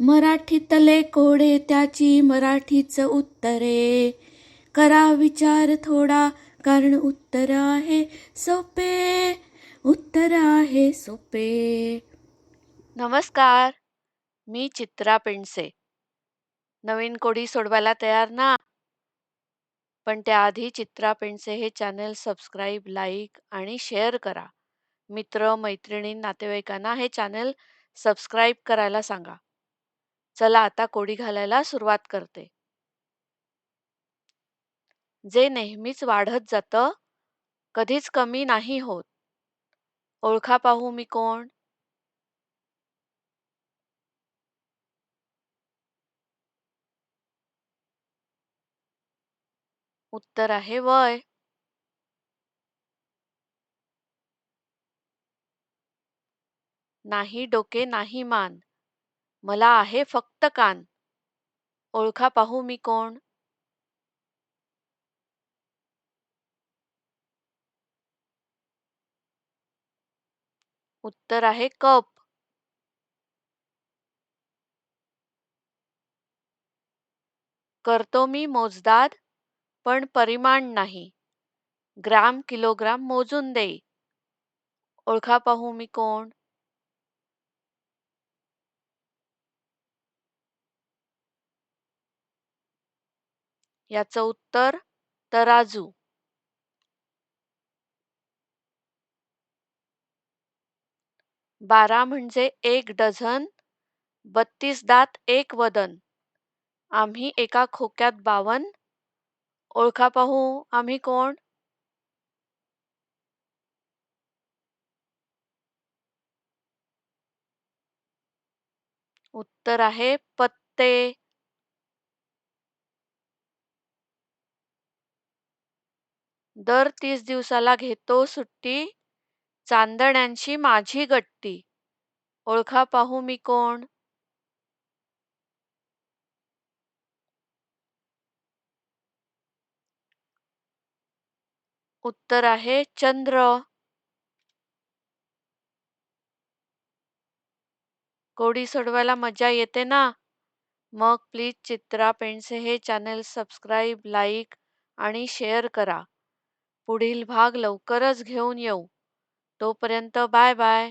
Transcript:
मराठीतले कोडे त्याची मराठीच उत्तरे. करा विचार थोडा कारण उत्तर आहे सोपे. उत्तर आहे सोपे. नमस्कार मी चित्रा पेंडसे. नवीन कोडी सोडवायला तयार ना? पण त्याआधी चित्रा पेंडसे हे चॅनल सबस्क्राईब लाईक आणि शेअर करा. मित्र मैत्रिणी नातेवाईकांना हे चॅनल सबस्क्राईब करायला सांगा. चला आता कोडी घालायला सुरुवात करते. जे नेहमीच वाढत जातं कधीच कमी नाही होत. ओळखा पाहू मी कोण? उत्तर आहे वय. नाही डोके नाही मान. मला आहे फक्त कान. ओळखा पाहू मी कोण? उत्तर आहे कप. करतो मी मोजदाद पण परिमाण नाही. ग्राम किलोग्राम मोजून देई ओळखा पाहू मी कोण? याचं उत्तर तराजू. बारा म्हणजे एक डझन बत्तीस दात एक वदन. आम्ही एका खोक्यात बावन. ओळखा पाहू आम्ही कोण? उत्तर आहे पत्ते. दर तीस दिवसाला घेतो सुट्टी चांदण्यांची माझी गट्टी. ओळखा पाहू मी कोण? उत्तर आहे चंद्र. कोडी सोडवायला मजा येते ना? मग प्लीज चित्रा पेंडसे हे चॅनल सबस्क्राईब लाईक आणि शेअर करा. पुढील भाग लवकरच घेऊन येऊ. तोपर्यंत बाय बाय.